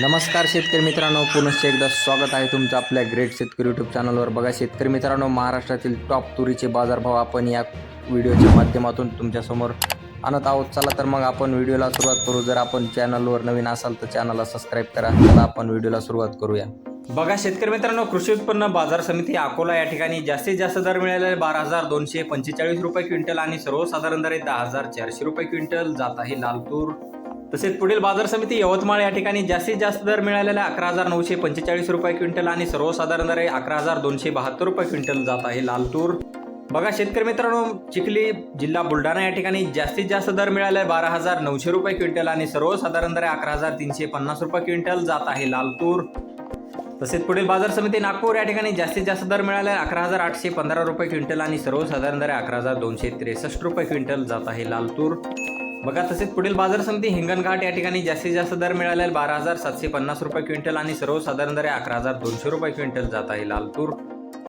नमस्कार शेतकरी मित्रांनो पुनश्च एकदा स्वागत आहे तुमचं आपल्या ग्रेट शेतकरी यूट्यूब चॅनलवर बघा शेतकरी मित्रांनो महाराष्ट्रातील टॉप तुरीचे बाजारभाव आपण या व्हिडिओच्या माध्यमातून तुमच्यासमोर आणत आहोत. चला तर मग आपण व्हिडिओला सुरुवात करू. जर आपण चॅनलवर नवीन असाल तर चॅनलला सबस्क्राईब करा. चला आपण व्हिडिओला सुरुवात करूया. बघा शेतकरी मित्रांनो कृषी उत्पन्न बाजार समिती अकोला या ठिकाणी जास्तीत जास्त दर मिळालेले बारा हजार दोनशे पंचेचाळीस रुपये क्विंटल आणि सर्वसाधारण दर दहा हजार चारशे रुपये क्विंटल जात आहे. लालतूर तसेच पुढील बाजार समिती यवतमाळ या ठिकाणी जास्तीत जास्त दर मिळालेला अकरा हजार नऊशे पंचेचाळीस रुपये क्विंटल आणि सर्वसाधारण दर अकरा हजार दोनशे बहात्तर रुपये क्विंटल जात आहे लालतूर बघा शेतकरी मित्रांनो चिखली जिल्हा बुलढाणा या ठिकाणी जास्तीत जास्त दर मिळाला आहे बारा हजार नऊशे रुपये क्विंटल आणि सर्वसाधारण दर अकरा हजार तीनशे पन्नास रुपये क्विंटल जात आहे लालतूर तसेच पुढील बाजार समिती नागपूर या ठिकाणी जास्तीत जास्त दर मिळाला आहे अकरा हजार आठशे पंधरा रुपये क्विंटल आणि सर्वसाधारण दर अकरा हजार दोनशे त्रेसष्ट रुपये क्विंटल जात आहे लालतूर बघा तसेच पुढील बाजार समिती हिंगणघाट या ठिकाणी जास्तीत जास्त दर मिळाला बारा हजार सातशे पन्नास रुपये क्विंटल आणि सर्वसाधारण दर अकरा हजार दोनशे रुपये क्विंटल जात आहे. लालपूर